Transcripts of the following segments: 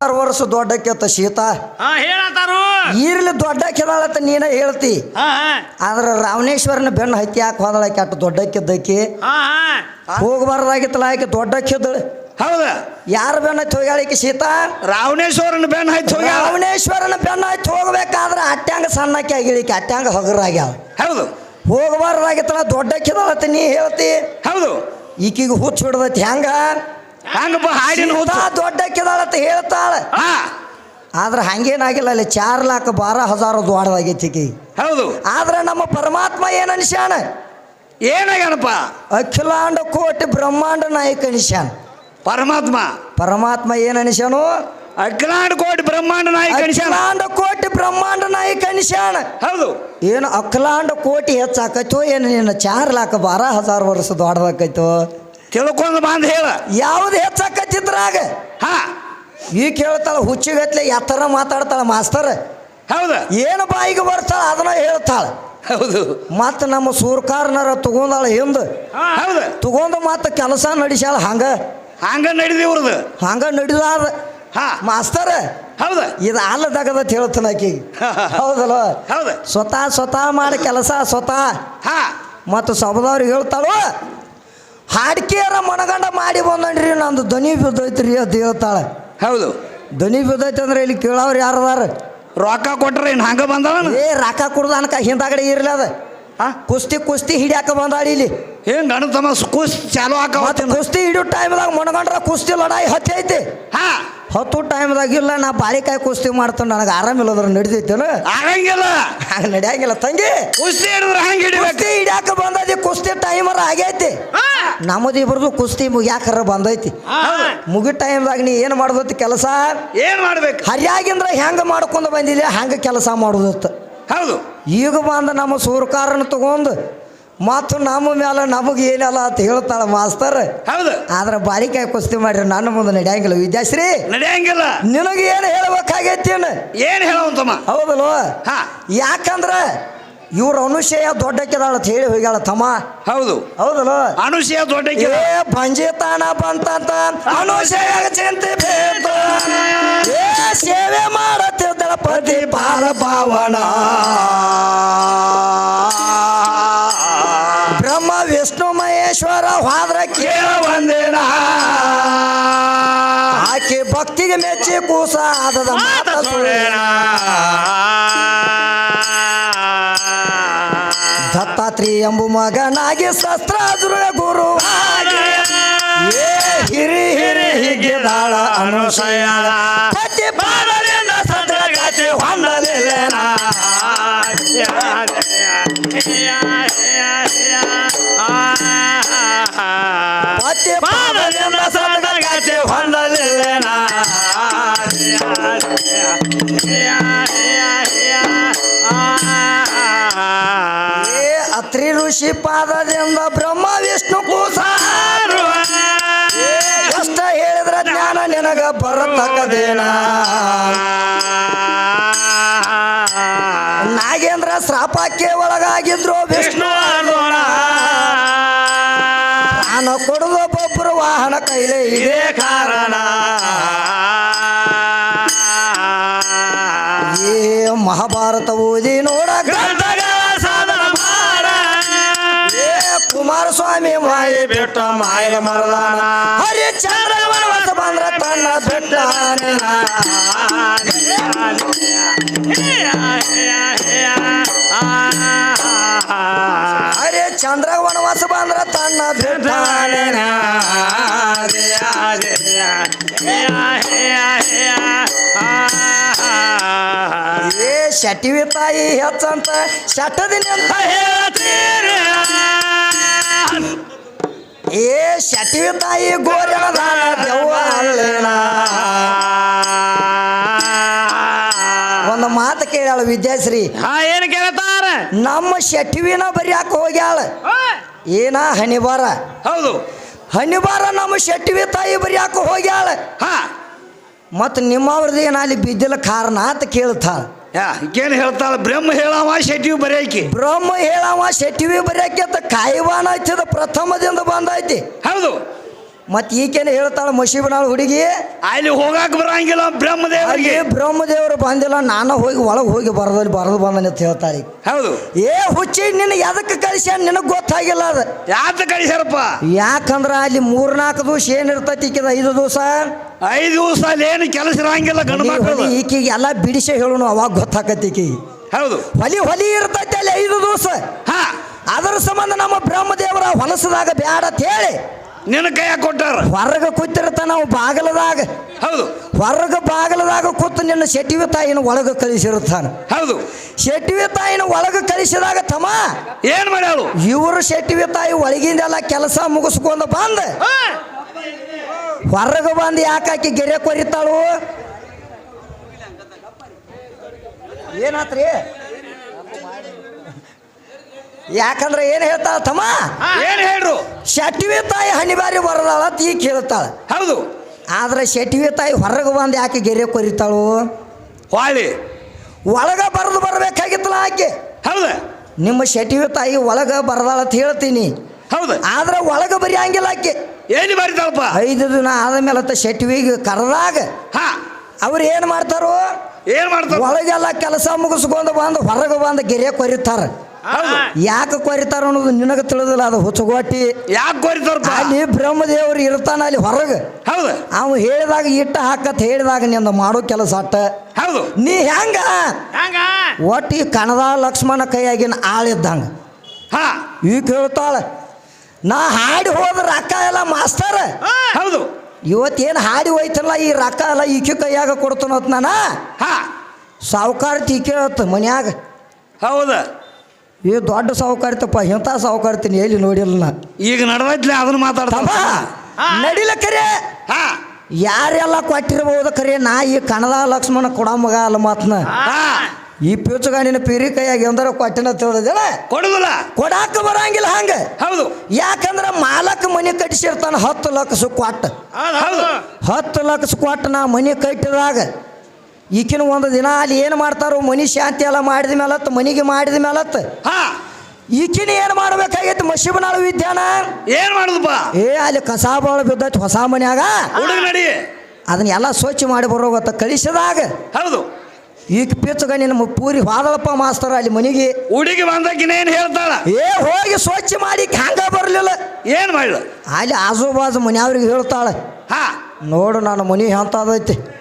ಆರು ವರ್ಷ ದೊಡ್ಡಕ್ಕೆತ್ತ ಶೀತ. ಹಾ ಹೇಳತ್ತಾರು. ಇರ್ಲಿ ದೊಡ್ಡಕ್ಕೆದಾಳತ್ತ ನೀನ ಹೇಳ್ತಿ. ಹಾ ಹಾ. ಆದ್ರೆ ರಾವಣೇಶ್ವರನ ಬೆನ್ನು ಹತ್ತಿ ಯಾಕೆ ಹೋದಳಕ್ಕೆ ಅಟ್ಟು ದೊಡ್ಡಕ್ಕಿದ್ದಕ್ಕಿ ಹಾ ಹಾ. ಹೋಗಬಾರ್ದಾಗಿತ್ತಲ್ಲ ಆಕೆ ದೊಡ್ಡಕ್ಕಿದ್ದಳು ಹೌದ. ಯಾರ ಬೆನ್ನ ಹತ್ತಿ ಹೋಗ್ಯಾಳಿಕೆ ಸೀತಾ ರಾವಣೇಶ್ವರನ ಬೆನ್ನ ಹತ್ತಿ ಹೋಗ್ಯಾಳ. ರಾವಣೇಶ್ವರನ ಬೆನ್ನ ಹತ್ತಿ ಹೋಗ್ಬೇಕಾದ್ರೆ ಅಟ್ಯಾಂಗ ಸಣ್ಣಕ್ಕೆ ಆಗಿಳಿಕೆ ಅಟ್ಯಾಂಗ ಹಗರಾಗ್ಯಾವ ಹೌದು. ಹೋಗಬಾರ್ದಾಗಿತ್ತಲ್ಲ ದೊಡ್ಡಕ್ಕಿದಾಳತ್ತ ನೀ ಹೇಳ್ತಿ. ಹೌದು. ಈಕಿಗೆ ಹುಚ್ಚು ಹಿಡ್ದೈತಿ ಹೆಂಗ? ಹಂಗಪ್ಪ ಹಾಡಿನ ಹೋದ ದೊಡ್ಡ ಅಂತ ಹೇಳ್ತಾಳ. ಆದ್ರೆ ಹಂಗೇನಾಗಿಲ್ಲ ಅಲ್ಲಿ ಚಾರ್ ಲಾಖ ಬಾರ ಹಜಾರ ದ್ವಾಡದಾಗೈತಿ ಹೌದು. ಆದ್ರೆ ನಮ್ಮ ಪರಮಾತ್ಮ ಏನ್ ಅನಿಸ್ಯಾನ? ಏನಾಗ್ಯಾನಪ್ಪ ಅಖಿಲಾಂಡ ಕೋಟಿ ಬ್ರಹ್ಮಾಂಡ ನಾಯಕ ಅನಿಸ್ಯಾನ. ಪರಮಾತ್ಮ. ಪರಮಾತ್ಮ ಏನು ಅನಿಸ್ಯಾನು? ಅಖಿಲಾಂಡ ಕೋಟಿ ಬ್ರಹ್ಮಾಂಡ ನಾಯಕ. ಅಖಿಲಾಂಡ ಕೋಟಿ ಬ್ರಹ್ಮಾಂಡ ನಾಯಕ ಅನಿಸ್ಯಾನ. ಹೌದು. ಏನು ಅಖಿಲಾಂಡ ಕೋಟಿ ಹೆಚ್ಚಾಕೈತೋ ಏನು ನಿನ್ನ ಚಾರ್ ಲಾಖ ಬಾರ ಹಜಾರ್ ವರ್ಷ ದೊಡ್ಡದಾಕೈತೋ ತಿಳ್ಕೊಂಡು ಬಂದು ಹೇಳ. ಯಾವ್ದು ಹೆಚ್ಚಾಕತ್ತಿದ್ರಾಗ ಹಾ. ಈ ಕೇಳ್ತಾಳ ಹುಚ್ಚಿಗತ್ಲೆ ಎತ್ತರ ಮಾತಾಡ್ತಾಳ ಮಾಸ್ತರ್. ಹೌದ. ಏನು ಬಾಯಿಗೆ ಬರ್ತಾಳ ಅದನ್ನ ಹೇಳ್ತಾಳ. ಹೌದು. ಮತ್ತೆ ನಮ್ಮ ಸೂರ್ಕಾರನರ ತಗೊಂಡಾಳ ಹಿಂದೆ. ಹೌದು. ತಗೊಂಡು ಮತ್ತೆ ಕೆಲಸ ನಡೆಸ್ಯಾಳ ಹಂಗ. ಹಂಗ ನಡೆದಿ ಇವ್ರದ್ದು ಹಂಗ ನಡೆದಾರ ಹಾ. ಮಾಸ್ತರ್ ಹೌದ. ಇದು ಅಲ್ಲದಾಗದ ಹೇಳ್ತಾನ ಆಕಿಗೆ ಹೌದಲ್ಲ? ಹೌದು. ಸ್ವತಃ ಸ್ವತಃ ಮಾಡಿ ಕೆಲಸ ಸ್ವತಃ. ಹಾ. ಮತ್ತು ಸಬದವ್ರಿಗೆ ಹೇಳ್ತಾಳು ಹಾಡ್ಕೆಯರ ಮನಗಂಡ ಮಾಡಿ ಬಂದನ್ರಿ ನಂದು ಧ್ವನಿ ಬಿದ್ದೈತ್ರಿ ದೇವತಾಳೆ ಹೌದು. ಧ್ವನಿ ಬಿದ್ದೈತೆ ಅಂದ್ರೆ ಇಲ್ಲಿ ಕೇಳೋರು ಅದಾರ? ರೊಕ್ಕ ಕೊಟ್ರೆ ಇನ್ ಹಂಗ ಬಂದವ ಏ ರೊಕ್ಕ ಕುಡ್ದ ಅನ್ಕ ಹಿಂದಾಗಡೆ ಇರ್ಲಿ ಅದ. ಹಾ ಕುಸ್ತಿ ಕುಸ್ತಿ ಹಿಡಿಯಾಕ ಬಂದಾಳಿ ಇಲ್ಲಿ. ಹೆಂಗ ತಮ್ಮ ಕೂಸ್ ಚಾಲು ಹಾಕವತ್ತಿನ ಕುಸ್ತಿ ಹಿಡಿಯೋ ಟೈಮ್ದಾಗ ಮನಗಂಡ್ರ ಕುಸ್ತಿ ಲಡಾಯಿ ಹತ್ತಿ ಐತಿ. ಹಾ. ಹತ್ತು ಟೈಮ್ದಾಗ ಇಲ್ಲ ನಾ ಬಾಳಿಕಾಯಿ ಕುಸ್ತಿ ಮಾಡ್ತಾನೆ ನನಗೆ ಆರಾಮಿಲ್ಲದ್ರ ನಡಿದೈತೇನು? ಆಗಂಗಿಲ್ಲ. ಹಂಗೆ ನಡೆಯಂಗಿಲ್ಲ ತಂಗಿ. ಕುಸ್ತಿ ಹಿಡಿದ್ರೆ ಹಂಗ ಹಿಡಿಬೇಕು. ಕುಸ್ತಿ ಹಿಡಿಯಾಕ ಬಂದದಿ ಕುಸ್ತಿ ಟೈಮರ್ ಆಗೈತಿ. ಹಾ. ನಮ್ಮದು ಕುಸ್ತಿ ಮುಗ್ಯಾಕರ ಬಂದೈತಿ. ಮುಗಿ ಟೈಮ್ದಾಗ ನೀ ಏನು ಮಾಡೋದತ್ತು ಕೆಲಸ? ಏನು ಮಾಡ್ಬೇಕು? ಹರಿಯಾಗಿಂದ್ರ ಹೆಂಗೆ ಮಾಡ್ಕೊಂಡು ಬಂದಿಲ್ಲ ಹಂಗೆ ಕೆಲಸ ಮಾಡೋದತ್ತು. ಹೌದು. ಈಗ ಬಂದ ನಮ್ಮ ಸೂರ್ಕಾರನ ತಗೊಂಡು ಮತ್ತು ನಮ್ಮ ಮೇಲೆ ನಮಗೆ ಏನಲ್ಲ ಅಂತ ಹೇಳ್ತಾಳ ಮಾಸ್ತರ್. ಹೌದು. ಆದ್ರೆ ಬಾರಿಕಾಯಿ ಕುಸ್ತಿ ಮಾಡ್ರಿ ನನ್ನ ಮುಂದೆ ನಡೆಯಂಗಿಲ್ಲ. ವಿದ್ಯಾಶ್ರೀ ನಡೆಯಂಗಿಲ್ಲ. ನಿನಗೆ ಏನು ಹೇಳ್ಬೇಕಾಗೈತೇನು ಏನು? ಹೇಳುವಂತಮ್ಮ? ಹೌದಲ್ವ ಹಾ. ಯಾಕಂದ್ರ ಇವ್ರ ಅನುಶಯ ದೊಡ್ಡಕ್ಕಿದಾಳ ಅಂತ ಹೇಳಿ ಹೋಗ್ಯಾಳ ತಮ್ಮ. ಹೌದು. ಹೌದಲ್ಲ? ಅನುಶಯ ದೊಡ್ಡ ಏ ಬಂಜಿತಾನ ಬಂತಂತ. ಅನುಶಯ ಚಿಂತೆ ಬೇತು ಏ ಸೇವೆ ಮಾಡತ್ತಿದ್ದಳ ಪತಿ ಬಾಲ ಭಾವನ. ಬ್ರಹ್ಮ ವಿಷ್ಣು ಮಹೇಶ್ವರ ಹೋದ್ರ ಕೇಳ ಒಂದೇನ ಆಕೆ ಭಕ್ತಿಗೆ ಮೆಚ್ಚಿ ಕೂಸ ಆದದ ಮಾತ ಸುಳ್ಳೇನ. ಎಂಬು ಮಗನಾಗಿ ಶಸ್ತ್ರ ಗುರು ಹಿರಿ ಹಿರಿ. ಹಿಗ್ಗಿದಾಳ ಅನುಶಯ ಪತಿ ಋಷಿ ಬ್ರಹ್ಮ, ವಿಷ್ಣು ಕೂಸಾರು ಅಷ್ಟ ಹೇಳಿದ್ರ ಜ್ಞಾನ ನಿನಗ ಬರತಕ್ಕದೇನ ನಾಗೇಂದ್ರ ಶ್ರಾಪಕ್ಕೆ ಒಳಗಾಗಿದ್ರು ವಿಷ್ಣು ನಾನು ಕೊಡುವ ಒಬ್ಬರು ವಾಹನ ಕೈಲೇ ಇದೆ ಕಾರಣ. ಏ ಮಹಾಭಾರತ ಓದಿ ನೋಡ. ಕುಮಾರಸ್ವಾಮಿ ಮಾಯಿ ಬೆಟ್ಟ ಮಾಯ ಮರದಾನ. ಹರಿಶ್ಚಂದ್ರ ವನವಾಸ ಬಂದ್ರ ತನ್ನ ಬೆಟ್ಟ ಹರೇ ಚಂದ್ರ ವನವಾಸ ಬಂದ್ರ ತನ್ನ ಬಿಟ್ಟ ಏ ಶಟಿವಿ ತಾಯಿ ಹೆಚ್ಚಂತ ಶಟದಿನಿಂದ ಏ ಶಟಿ ತಾಯಿ ದೆವ್ವ ಅಲ್ಲೇನ? ಒಂದು ಮಾತು ಕೇಳ್ಯಾಳ ವಿದ್ಯಾಶ್ರೀ. ಹಾ ಏನ್ ಕೇಳ್ತಾರ? ನಮ್ಮ ಶೆಟ್ಟಿವಿನ ಬರಿಯಾಕ ಹೋಗ್ಯಾಳ. ಏನ ಹನಿಬಾರ ಹೌದು. ಹನಿಬಾರ ನಮ್ಮ ಶೆಟ್ಟಿವಿ ತಾಯಿ ಬರಿಯಾಕ ಹೋಗ್ಯಾಳ. ಹಾ. ಮತ್ತು ನಿಮ್ಮವ್ರದ್ದು ಏನಾಗಲಿ ಅಲ್ಲಿ ಬಿದ್ದಿಲ್ಲ ಕಾರಣ ಅಂತ ಕೇಳ್ತಾಳ. ಈಕೇನು ಹೇಳ್ತಾಳ? ಬ್ರಹ್ಮ ಹೇಳವ ಶೆಟ್ಟಿ ಬರೆಯಕಿ ಬ್ರಹ್ಮ ಹೇಳವ ಶೆಟ್ಟಿವಿ ಬರೆಯಕ್ಕೆ ಅಂತ ಕಾಯಿವಾನ ಹಚ್ಚಿದ ಪ್ರಥಮದಿಂದ ಬಂದೈತಿ. ಹೌದು. ಮತ್ ಈಕೆನ ಹೇಳ್ತಾಳ ಮಸೀಬನಾಳ ಹುಡುಗಿ ಅಲ್ಲಿ ಹೋಗಾಕ ಬರಂಗಿಲ್ಲ ಬ್ರಹ್ಮದೇವರಿಗೆ. ಬ್ರಹ್ಮದೇವರು ಬಂದಿಲ್ಲ ನಾನು ಹೋಗಿ ಒಳಗೆ ಹೋಗಿ ಬರದಲ್ಲಿ ಬರದು ಬಂದನೆ ಅಂತ ಹೇಳ್ತಾಳೆ ಹೌದು. ಏ ಹುಚ್ಚಿ ನಿನ್ನ ಎದಕ್ಕೆ ಕಳಿಸ್ಯ ನಿನಗೆ ಗೊತ್ತಾಗಿಲ್ಲ ಅದು. ಯಾತ ಕಳಿಸ್ಯಾರಪ್ಪ? ಯಾಕಂದ್ರ ಅಲ್ಲಿ ಮೂರ್ನಾಲ್ಕು ದಿವಸ ಏನಿರ್ತೈತಿ ಈಕಿದ? ಐದು ದಿವಸ? ಐದು ದಿವಸ ಅಲ್ಲಿ ಏನು ಕೆಲಸ ಇರಂಗಿಲ್ಲ ಗಂಡು ಮಕ್ಕಳು ಈಕಿಗೆ ಎಲ್ಲ ಬಿಡಿಸಿ ಹೇಳೋಣ ಅವಾಗ ಗೊತ್ತಾಕತಿ ಈಕಿಗೆ. ಹೌದು. ಹೊಲಿ ಹೊಲಿ ಇರ್ತೈತಿ ಅಲ್ಲಿ ಐದು ದಿವಸ. ಹಾ. ಅದರ ಸಂಬಂಧ ನಮ್ಮ ಬ್ರಹ್ಮದೇವರ ಹೊಲಸದಾಗ ಬ್ಯಾಡ ಅಂತ ಹೇಳಿ. ನಿನ್ನ ಕೈಯಾಗ ಕೊಟ್ಟಾರ. ಹೊರಗೆ ಕೂತಿರ್ತ ನಾವು ಬಾಗಲದಾಗ. ಹೌದು. ಹೊರಗೆ ಬಾಗಲದಾಗ ಕೂತು ನಿನ್ನ ಶೆಟ್ಟಿವಿ ತಾಯಿನ ಒಳಗೆ ಕಳಿಸಿರುತ್ತಾನೆ. ಹೌದು. ಶೆಟ್ಟಿವಿ ತಾಯಿನ ಒಳಗೆ ಕಳಿಸಿದಾಗ ತಮ್ಮ ಏನ್ ಮಾಡ್ಯಾಳು? ಇವರು ಶೆಟ್ಟಿವಿ ತಾಯಿ ಒಳಗಿಂದೆಲ್ಲ ಕೆಲಸ ಮುಗಿಸ್ಕೊಂಡು ಬಂದ. ಹೊರಗೆ ಬಂದು ಯಾಕಾಕಿ ಗೆರೆ ಕೊರಿತಾಳು? ಏನಾತ್ರಿ? ಯಾಕಂದ್ರೆ ಏನು ಹೇಳ್ತಾಳ ತಮ್ಮ? ಏನ್ ಹೇಳ್ರು? ಶೆಟ್ಟಿವಿ ತಾಯಿ ಹಣಿಬಾರಿ ಬರದಾಳ ತೀ ಕೇಳ್ತಾಳ. ಹೌದು. ಆದ್ರೆ ಶೆಟ್ಟಿವಿ ತಾಯಿ ಹೊರಗೆ ಬಂದು ಯಾಕೆ ಗೆರೆ ಕೊರಿತಾಳು? ಹೊಳಿ ಒಳಗ ಬರೆದು ಬರ್ಬೇಕಾಗಿತ್ತಲ್ಲ ಆಕೆ. ಹೌದು. ನಿಮ್ಮ ಶೆಟ್ಟಿವಿ ತಾಯಿ ಒಳಗ ಬರದಾಳ ಅಂತ ಹೇಳ್ತೀನಿ. ಹೌದು. ಆದ್ರೆ ಒಳಗ ಬರೆಯಂಗಿಲ್ಲ ಆಕೆ. ಏನು ಬರಿತಾಳಪ್ಪ? ಐದು ದಿನ ಆದಮೇಲೆ ಅಂತ ಶೆಟ್ಟಿವಿಗೆ ಕರೆದಾಗ ಹಾ. ಅವ್ರು ಏನು ಮಾಡ್ತಾರೋ? ಏನು ಮಾಡ್ತಾರೆ? ಒಳಗೆಲ್ಲ ಕೆಲಸ ಮುಗಿಸ್ಕೊಂಡು ಬಂದು ಹೊರಗೆ ಬಂದು ಗೆರೆ ಕೊರಿತಾರ. ಯಾಕೆ ಕೊರಿತಾರ ಅನ್ನೋದು ನಿನಗೆ ತಿಳಿದಿಲ್ಲ ಅದು ಹುಚ್ಚುಗೋಟಿ ಯಾಕೆ ಕೊರಿತಾರ ಅಲ್ಲಿ ಬ್ರಹ್ಮದೇವರು ಇರ್ತಾನ ಅಲ್ಲಿ ಹೊರಗೆ. ಹೌದು. ಅವ ಹೇಳಿದಾಗ ಇಟ್ಟ ಹಾಕತ್ ಹೇಳಿದಾಗ ನಿಂದ ಮಾಡೋ ಕೆಲಸ ಅಟ್ಟ. ಹೌದು. ನೀ ಹೆಂಗ? ಒಟ್ಟಿ ಒಟ್ಟು ಈ ಕಣದ ಲಕ್ಷ್ಮಣ ಕೈಯಾಗಿನ ಆಳಿದ್ದಂಗ ಹಾ. ಈಗ ಹೇಳ್ತಾಳ ನಾ ಹಾಡಿ ಹೋದ ರೊಕ್ಕ ಎಲ್ಲ ಮಾಸ್ತರ್. ಹೌದು. ಇವತ್ತೇನು ಹಾಡಿ ಹೋಯ್ತಲ್ಲ ಈ ರೊಕ್ಕ ಎಲ್ಲ ಈಕೆ ಕೈಯಾಗ ಕೊಡ್ತಾನತ್ ನಾನು? ಹಾ. ಸಾವುಕಾರ ಈಕೆ ಹೇಳ್ತ ಮನ್ಯಾಗ. ಹೌದ. ಈ ದೊಡ್ಡ ಸಾವುಕಾರಿತಪ್ಪ ಇಂಥ ಸಾವುಕಾರ್ತೀನಿ ಎಲ್ಲಿ ನೋಡಿಲ್ಲ ನಾ. ಈಗ ನಡೆದೈತ್ಲೆ ಅದನ್ನ ಮಾತಾಡ್ತಾ ನಡಿಲ ಕರೆ. ಹಾ. ಯಾರೆಲ್ಲ ಕೊಟ್ಟಿರ್ಬೋದು ಕರೆ ನಾ ಈ ಕಣದ ಲಕ್ಷ್ಮಣ ಕೊಡ ಮಗ ಅಲ್ಲ ಮಾತನ್ನ ಹಾ. ಈ ಪಿಚುಗಾಣಿನ ಪೀರಿ ಕೈಯಾಗಿ ಎಂದರ ಕೊಟ್ಟಿನ ತಿಳಿದಿಲ್ಲ? ಕೊಡುದಿಲ್ಲ. ಕೊಡಾಕ ಬರಂಗಿಲ್ಲ ಹಂಗ. ಹೌದು. ಯಾಕಂದ್ರೆ ಮಾಲಕ್ ಮನಿ ಕಟ್ಟಿಸಿರ್ತಾನ ಹತ್ತು ಲಕ್ಷ ಕೊಟ್ಟ. ಹತ್ತು ಲಕ್ಷ ಕೊಟ್ಟ ನಾ ಮನಿ ಕಟ್ಟಿದಾಗ ಈಕಿನ ಒಂದು ದಿನ ಅಲ್ಲಿ ಏನು ಮಾಡ್ತಾರೋ ಮನಿ ಶಾಂತಿ ಎಲ್ಲ ಮಾಡಿದ ಮೇಲತ್ತು ಮನೆಗೆ ಮಾಡಿದ ಮೇಲತ್ತು. ಹಾ. ಈಕಿನ ಏನು ಮಾಡ್ಬೇಕಾಗಿತ್ತು? ಮಶಿಬನಾಳು ವಿದ್ಯಾನ? ಏನ್ ಮಾಡುದಪ್ಪ? ಏ ಅಲ್ಲಿ ಕಸ ಬಾಳ ಬಿದ್ದೈತಿ ಹೊಸ ಮನ್ಯಾಗ. ಹುಡುಗ ನಡಿ. ಅದನ್ನ ಎಲ್ಲ ಸ್ವಚ್ಛ ಮಾಡಿ ಬರೋಗತ್ತ ಕಳಿಸಿದಾಗ. ಹೌದು. ಈಗ ಪಿಚ್ಚಗ ನಿನ್ನ ಪೂರಿ ಹೋದಳಪ್ಪ ಮಾಸ್ತರ ಅಲ್ಲಿ ಮನೆಗೆ. ಹುಡುಗಿ ಬಂದಕಿನ ಏನು ಹೇಳ್ತಾಳ? ಏ ಹೋಗಿ ಸ್ವಚ್ಛ ಮಾಡಿ ಹ್ಯಾಂಗ ಬರಲಿಲ್ಲ. ಏನು ಮಾಡಿಲ್ಲ ಅಲ್ಲಿ ಆಜು ಬಾಜು ಮನೆಯವ್ರಿಗೆ ಹೇಳ್ತಾಳೆ. ಹಾ. ನೋಡು ನನ್ನ ಮನೆ ಎಂತದೈತಿ?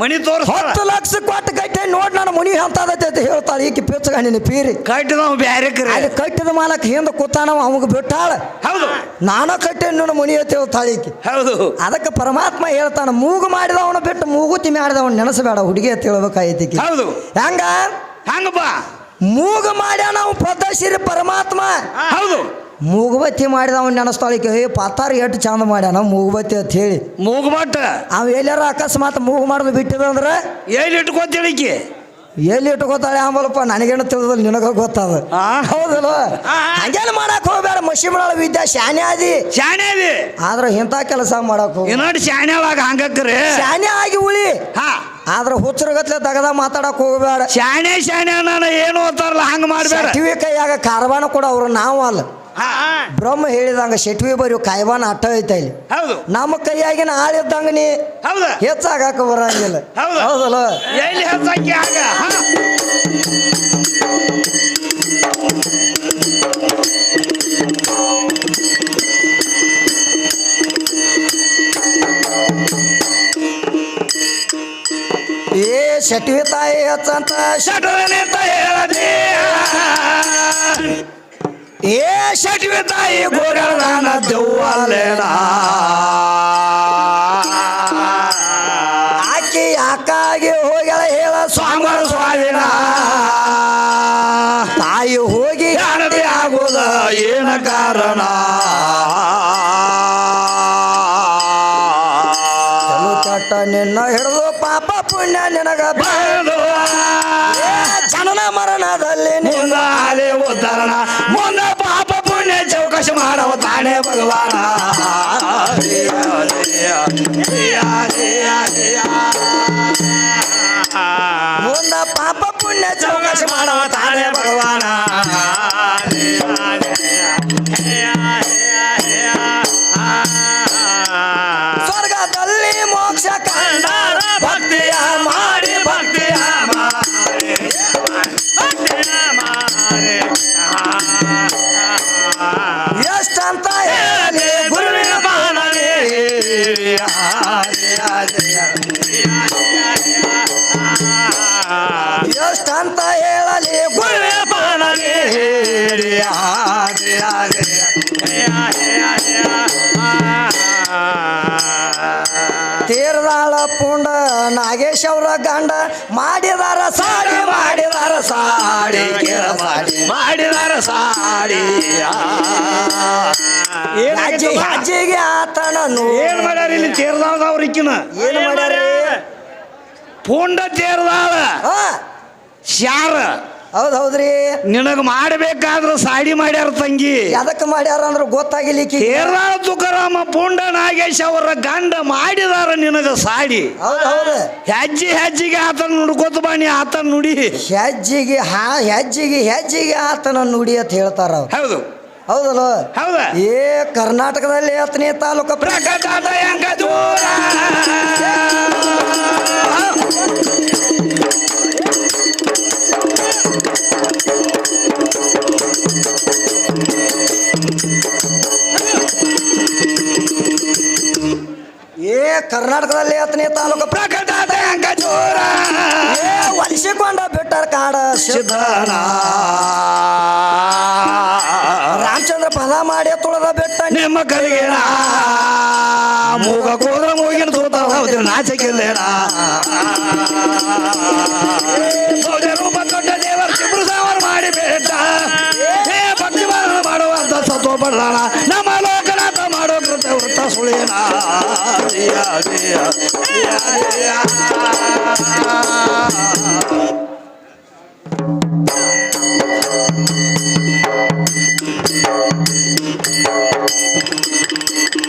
ಮನಿ ತೋರ್ಸ ಹತ್ತು ಲಕ್ಷ ಕೊಟ್ಟು ಕಟ್ಟೆ ನೋಡಿ ನಾನು ಮುನಿ ಅಂತ ಹೇಳ್ತಾಳೆ. ಈಕಿ ಪಿಚ್ಚಗ ನಿನ್ನ ಪೀರಿ. ಕಟ್ಟಿದ ಬ್ಯಾರೆ ಅಲ್ಲಿ ಕಟ್ಟಿದ ಮಾಲಕ್ ಹಿಂದೆ ಕೂತಾನವ ಅವಾಗ ಬಿಟ್ಟಾಳ. ಹೌದು. ನಾನ ಕಟ್ಟೆ ನನ್ನ ಮುನಿ ಅಂತ ಹೇಳ್ತಾಳೆ ಈಕಿ. ಹೌದು. ಅದಕ್ಕೆ ಪರಮಾತ್ಮ ಹೇಳ್ತಾನ ಮೂಗು ಮಾಡಿದವನು ಬಿಟ್ಟು ಮೂಗುತಿ ಮಾಡಿದವನು ನೆನೆಸಬೇಡ ಹುಡುಗಿ ಅಂತ ಹೇಳ್ಬೇಕಾಗೈತಿ. ಹೌದು. ಹೆಂಗ? ಹೆಂಗಪ್ಪ ಮೂಗು ಮಾಡ್ಯಾನ ನಾವು ಪದ್ಧಸಿರಿ ಪರಮಾತ್ಮ. ಹೌದು. ಮೂಗುಬತ್ತಿ ಮಾಡಿದವನು ನೆನೆಸ್ತಾಳಿಕೆ ಹೇ ಪಾತಾರ ಎಷ್ಟು ಚಂದ ಮಾಡ್ಯಾನ ಮೂಗುಬತ್ತಿ ಅಂತ ಹೇಳಿ. ಮೂಗ್ಬಟ್ಟ? ಅವ ಎಲ್ಲಾರ ಅಕಸ್ಮಾತ್ ಮೂಗು ಮಾಡೋದು ಬಿಟ್ಟಿದಂದ್ರೆ ಎಲ್ಲಿ ಇಟ್ಕೋತಿಳಿಕಿ ಎಲ್ಲಿ ಇಟ್ಕೋತಾಳೆ ಆಮೇಲಪ್ಪ ನನಗೇನು ತಿಳಿದಿಲ್ಲ ನಿನಗ ಗೊತ್ತದ? ಹೌದಲ್ಲ. ಹಂಗೇನು ಮಾಡಕ್ ಹೋಗ್ಬೇಡ ಮಶಿಮಳ ವಿದ್ಯಾ ಶಾನೆ ಆದಿ ಶಾಣೆ ಅದಿ ಆದ್ರೆ ಇಂಥ ಕೆಲಸ ಮಾಡಕ್ ಹೋಗಿ ಶಾನೆ ಅವಾಗ ಹಂಗಕ್ರಿ? ಶಾನೆ ಆಗಿ ಉಳಿ. ಹಾ. ಆದ್ರೆ ಹುಚ್ಚರಗತ್ಲೆ ತಗದ ಮಾತಾಡಕ್ ಹೋಗ್ಬೇಡ. ಶಾಣೆ ಶಾಣೆ ನಾನು ಏನು ಅಂತಾರಲ್ಲ ಹಂಗ ಮಾಡ್ಬೇಡ. ಕಿವಿ ಕೈಯಾಗ ಕಾರ್ಬಾನ ಕೂಡ ಅವ್ರು ನಾವು ಅಲ್ಲ. ಬ್ರಹ್ಮ ಹೇಳಿದಂಗ ಶೆಟ್ವಿ ಬರೀ ಕಾಯ್ವಾನ ಅಟ್ಟ ಐತೆ ಇಲ್ಲಿ ಹೌದು. ನಮ್ಮ ಕೈಯಾಗಿನ ಆಳಿದ್ದಂಗ ನೀ ಹೌದು. ಹೆಚ್ಚಾಗಾಕ ಬರಂಗಿಲ್ಲ. ಹೌದು. ಹೌದಲ್ಲ? ಎಲ್ಲಿ ಹೆಚ್ಚಾಕಿ ಆಗ? ಹಾ. ಏ ಶೆಟ್ವಿ ತಾಯಿ ಹೆಚ್ಚಂತ. ಶಟನೆ ಅಂತ ಹೇಳದಿ. ಏ ಶಟ್ವಿ ತಾಯಿ ಗೋರಳನ ದೆವ್ವಲ್ಲೇನ? ಆಕಿ ಯಾಕಾಗಿ ಹೋಗ್ಯಾಳ ಹೇಳ ಸ್ವಾಮರ ಸ್ವಾಮಿನ? ತಾಯಿ ಹೋಗಿ ಜಾಣದಿ ಆಗುದ ಏನ ಕಾರಣ? ಚಟ್ಟ ನಿನ್ನ ಹಿಡಿದು ಪಾಪ ಪುಣ್ಯ ನಿನಗ ಜನನ ಮರಣದಲ್ಲಿ ನಿನ್ನ ಮುಂದಾಲೆ ಉದ್ಧರಣ. ತಾನೇ ಭಗವಾನ ಎಷ್ಟಂತ ಹೇಳಲಿ ಗುಳ್ಳೆ ಬಾಣಲಿ ಹೇಳಿ ಆಗೆ ಆಗೆ ತೀರ್ದಾಳ ಪುಂಡ ನಾಗೇಶ್ ಅವರ ಗಂಡ ಮಾಡಿದಾರ ಸಾಡಿ ಮಾಡಿದಾರ ಸಾಡಿ ಮಾಡಿ ಮಾಡಿದಾರ ಸಾಡಿ. ಹೆಜ್ಜೆ ಅಜ್ಜಿಗೆ ಆತನ ಏನ್ ಮಾಡ್ಯಾರ ಇಲ್ಲಿ ತೇರ್ದಾಳದವ್ರ ಇಕ್ಕಿನ ಏನ್ ಮಾಡ್ಯಾರ? ಪುಂಡ ತೇರ್ದಾಳ. ಶಾರ ಹೌದ್ ಹೌದ್ರಿ. ನಿನಗ ಮಾಡಬೇಕಾದ್ರ ಸಾಡಿ ಮಾಡ್ಯಾರ ತಂಗಿ. ಅದಕ್ಕೆ ಮಾಡ್ಯಾರ ಅಂದ್ರೆ ಗೊತ್ತಾಗಿಲಿಕ್ಕೆ. ಕೇರಳ ತುಕಾರಾಮ ಪುಂಡ ನಾಗೇಶ್ ಅವರ ಗಂಡ ಮಾಡಿದಾರ ನಿನಗ ಸಾಡಿ. ಹೌದ್ ಹೌದು. ಹೆಜ್ಜೆ ಹೆಜ್ಜೆಗೆ ಆತನ ನುಡ್ಕೋತ ಬಾಣಿ ಆತನ ನುಡಿ. ಹೆಜ್ಜೆಗೆ ಹಾ ಹೆಜ್ಜೆಗೆ ಹೆಜ್ಜೆಗೆ ಆತನ ನುಡಿ ಅಂತ ಹೇಳ್ತಾರ ಅವ್ರು. ಹೌದು. ಹೌದಲ್ಲ? ಹೌದ. ಏ ಕರ್ನಾಟಕದಲ್ಲಿ ಹತ್ತನೇ ತಾಲೂಕ ಪ್ರ- ಏ, ಕರ್ನಾಟಕದಲ್ಲಿ ಹತ್ತನೇ ತಾಲೂಕು ಪ್ರಕಟ ಏ ಒಲಿಸಿಕೊಂಡ ಬಿಟ್ಟಾರ ಕಾಡ ಸಿದ್ಧ ಸಿದ್ಧನ ರಾಮಚಂದ್ರ ಪದ ಮಾಡಿ ತುಳದ ಬೆಟ್ಟ ನಿಮ್ಮ ಕಲಿಗೆಣ ಮೂಗ ಕೋದ್ರ ಮೂಗಿನ ತೂತ ಹೌದ್ರ Yeah, yeah.